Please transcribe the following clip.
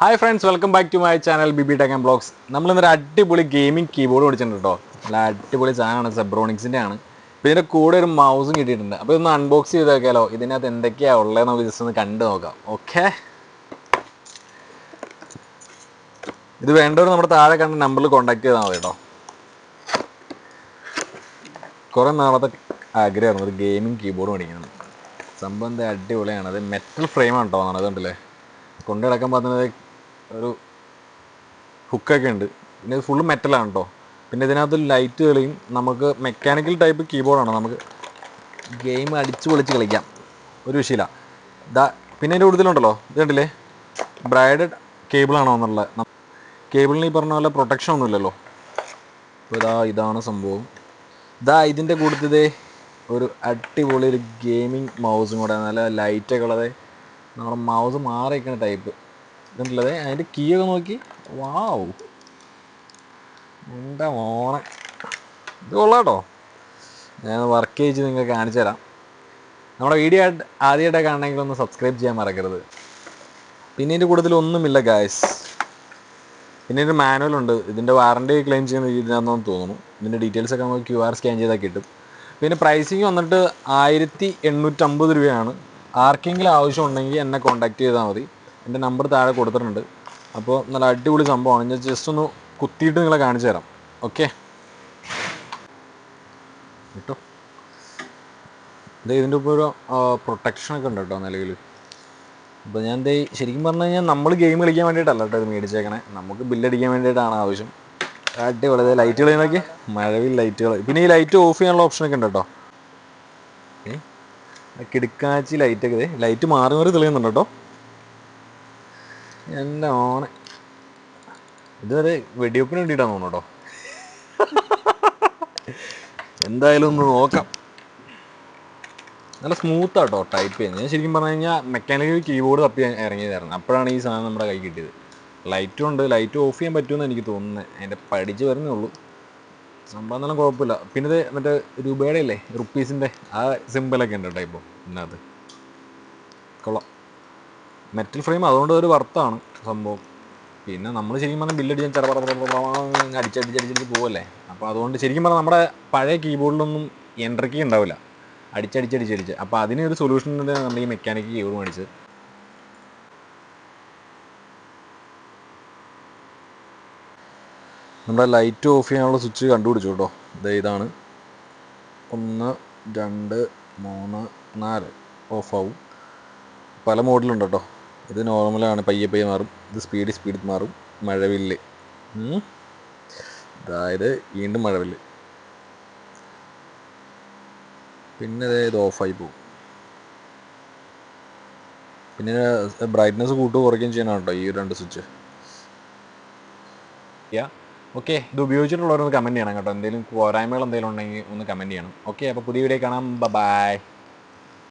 Hi friends welcome back to my channel B B tech and blogs നമ്മൾ ഇന്നൊരു അടിപൊളി gaming keyboard മേടിച്ചിട്ടുണ്ട് കേട്ടോ നല്ല അടിപൊളി സാധനമാണ് സെബ്രോണിക്സിന്റെ ആണ് അപ്പോൾ ഇതിന്റെ കൂടെ ഒരു മൗസും കിട്ടിയിട്ടുണ്ട്. അപ്പോൾ ഇതൊന്ന് അൺബോക്സ് ചെയ്ത് നോക്കിയാലോ ഇതിനകത്ത് എന്തൊക്കെയാണ് ഉള്ളതെന്ന് നമുക്ക് ജസ്റ്റ് ഒന്ന് കണ്ടു നോക്കാം. ഓക്കെ ഇത് വേണ്ടവർ നമ്മുടെ താഴെ കണ്ട നമ്പറിൽ കോൺടാക്ട് ചെയ്താൽ മതി കേട്ടോ. കുറേ നാളത്തെ ആഗ്രഹമാണ് ഒരു ഗെയിമിംഗ് കീബോർഡ് മേടിക്കുന്നത് സംഭവം അടിപൊളിയാണ്. അത് മെറ്റൽ ഫ്രെയിമാണ് കേട്ടോ അതുകൊണ്ടല്ലേ കൊണ്ടു കിടക്കാൻ പറ്റുന്നത് ഒരു ഹുക്കൊക്കെ ഉണ്ട്. പിന്നെ ഇത് ഫുള്ള് മെറ്റലാണ് കേട്ടോ പിന്നെ ഇതിനകത്ത് ലൈറ്റ് കളിയും നമുക്ക് മെക്കാനിക്കൽ ടൈപ്പ് കീബോർഡാണ് നമുക്ക് ഗെയിം അടിച്ച് പൊളിച്ച് കളിക്കാം. ഒരു വിഷയമില്ല. ദാ പിന്നെ എന്റെ കൂടുതലുണ്ടല്ലോ. ഇത് കണ്ടില്ലേ? ബ്രൈഡഡ് കേബിളാണോ എന്നുള്ളത് കേബിളിന് ഈ പറഞ്ഞ പോലെ പ്രൊട്ടക്ഷൻ ഒന്നുമില്ലല്ലോ. അപ്പോൾ ഇതാ ഇതാണ് സംഭവം. ഇതാ ഇതിന്റെ കൂട്ടത്തിതേ ഒരു അടിപൊളി ഒരു ഗെയിമിംഗ് മൗസും കൂടെ നല്ല ലൈറ്റൊക്കെ ഉള്ളത്. നമ്മുടെ മൗസ് മാറിയിരിക്കുന്ന ടൈപ്പ് ഇതുണ്ടല്ലേ അതിന്റെ കീയൊക്കെ നോക്കി. വാവ് എന്റെ മോനെ. ഇത് കൊള്ളാട്ടോ. ഞാൻ വർക്ക് ചെയ്ത് നിങ്ങൾക്ക് കാണിച്ചു തരാം. നമ്മുടെ വീഡിയോ ആദ്യമായിട്ട് കാണണമെങ്കിൽ ഒന്ന് സബ്സ്ക്രൈബ് ചെയ്യാൻ മറക്കരുത്. പിന്നെ ഇതിന്റെ കൂടുതൽ ഒന്നുമില്ല ഗായ്സ് പിന്നെ ഒരു മാനുവൽ ഉണ്ട്. ഇതിന്റെ വാറണ്ടി ക്ലെയിം ചെയ്യുന്ന ഇതിനകത്തെന്ന് തോന്നുന്നു. ഇതിന്റെ ഡീറ്റെയിൽസ് ഒക്കെ നമുക്ക് ക്യു ആർ സ്കാൻ ചെയ്താൽ കിട്ടും. പിന്നെ പ്രൈസിങ് വന്നിട്ട് ആയിരത്തി എണ്ണൂറ്റമ്പത് രൂപയാണ്. ആർക്കെങ്കിലും ആവശ്യം ഉണ്ടെങ്കിൽ എന്നെ കോൺടാക്ട് ചെയ്താൽ മതി. എന്റെ നമ്പർ താഴെ കൊടുത്തിട്ടുണ്ട്. അപ്പോൾ നല്ല അടിപൊളി സംഭവമാണ്. ഞാൻ ജസ്റ്റ് ഒന്ന് കുത്തിയിട്ട് നിങ്ങളെ കാണിച്ചു തരാം. ഓക്കെ കേട്ടോ ഇത് ഇതിന്റെ ഇപ്പോൾ ഒരു പ്രൊട്ടക്ഷനൊക്കെ ഉണ്ട് കേട്ടോ നിലവിൽ അപ്പോൾ ഞാൻ ദേ ശരിക്കും പറഞ്ഞു കഴിഞ്ഞാൽ നമ്മൾ ഗെയിം കളിക്കാൻ വേണ്ടിയിട്ടല്ല കേട്ടോ ഇത് മേടിച്ചേക്കണേ. നമുക്ക് ബില്ലടിക്കാൻ വേണ്ടിയിട്ടാണ് ആവശ്യം. അടിപൊളി. അതായത് ലൈറ്റുകൾ ഇതിനൊക്കെ മഴവിൽ ലൈറ്റുകൾ പിന്നെ ഈ ലൈറ്റ് ഓഫ് ചെയ്യാനുള്ള ഓപ്ഷനൊക്കെ ഉണ്ട് കേട്ടോ. കിടുക്കാച്ചി ലൈറ്റൊക്കെ ലൈറ്റ് മാറി മാറി തെളിയുന്നുണ്ട് കേട്ടോ. എന്റെ ഓനെ ഇതുവരെ വെടിവെപ്പിന് വേണ്ടിയിട്ടാണ് തോന്നുന്നു കേട്ടോ എന്തായാലും ഒന്ന് നോക്കാം. നല്ല സ്മൂത്ത് ആട്ടോ ടൈപ്പ് ചെയ്യുന്നത്. ഞാൻ ശരിക്കും പറഞ്ഞു കഴിഞ്ഞാൽ മെക്കാനിക്കൽ കീബോർഡ് തപ്പി ഇറങ്ങിയതായിരുന്നു. അപ്പോഴാണ് ഈ സാധനം നമ്മുടെ കൈ കിട്ടിയത്. ലൈറ്റും ഉണ്ട്. ലൈറ്റ് ഓഫ് ചെയ്യാൻ പറ്റുമെന്ന് എനിക്ക് തോന്നുന്നത് അതിന്റെ പഠിച്ച് വരുന്നേ ഉള്ളൂ. സംഭവം നല്ല കുഴപ്പമില്ല. പിന്നെ ഇത് മറ്റേ രൂപയുടെ അല്ലേ റുപ്പീസിന്റെ ആ സിമ്പിളൊക്കെ ഉണ്ട് കേട്ടോ ഇപ്പോൾ ഇതിനകത്ത്. കൊള്ളാം. മെറ്റൽ ഫ്രെയിം അതുകൊണ്ട് ഒരു വർത്താണ് സംഭവം. പിന്നെ നമ്മൾ ശരിക്കും പറഞ്ഞാൽ ബില്ലടിച്ച് ചെറുപ്പം അടിച്ചടിച്ചടിച്ചടിച്ച് പോവല്ലേ? അപ്പോൾ അതുകൊണ്ട് ശരിക്കും പറഞ്ഞാൽ നമ്മുടെ പഴയ കീബോർഡിലൊന്നും എൻട്രിക്ക് ഉണ്ടാവില്ല. അടിച്ചടിച്ചടിച്ചടിച്ച് അപ്പോൾ അതിന് ഒരു സൊല്യൂഷൻ നമ്മുടെ ഈ മെക്കാനിക് കീബോർഡ് മേടിച്ചത്. നമ്മുടെ ലൈറ്റ് ഓഫ് ചെയ്യാനുള്ള സ്വിച്ച് കണ്ടുപിടിച്ചു കേട്ടോ. ഇത് ഇതാണ്. ഒന്ന് രണ്ട് മൂന്ന് നാല്. ഓഫാവും പല മോഡലുണ്ട് കേട്ടോ. ഇത് നോർമലാണ് പയ്യെ പയ്യെ മാറും. ഇത് സ്പീഡ് സ്പീഡ് മാറും. മഴവില്ല്. അതായത് വീണ്ടും മഴവില്ല്. പിന്നെ ഇത് ഓഫായി പോകും. പിന്നെ ബ്രൈറ്റ്നെസ് കൂട്ടുക കുറയ്ക്കുകയും ചെയ്യണം കേട്ടോ ഈ രണ്ട് സ്വിച്ച് യാ ഓക്കെ ഇത് ഉപയോഗിച്ചിട്ടുള്ളവരൊന്ന് കമന്റ് ചെയ്യണം കേട്ടോ. എന്തെങ്കിലും പോരായ്മകൾ എന്തെങ്കിലും ഉണ്ടെങ്കിൽ ഒന്ന് കമന്റ് ചെയ്യണം. ഓക്കെ അപ്പോൾ പുതിയ വീഡിയോ കാണാം. ബൈ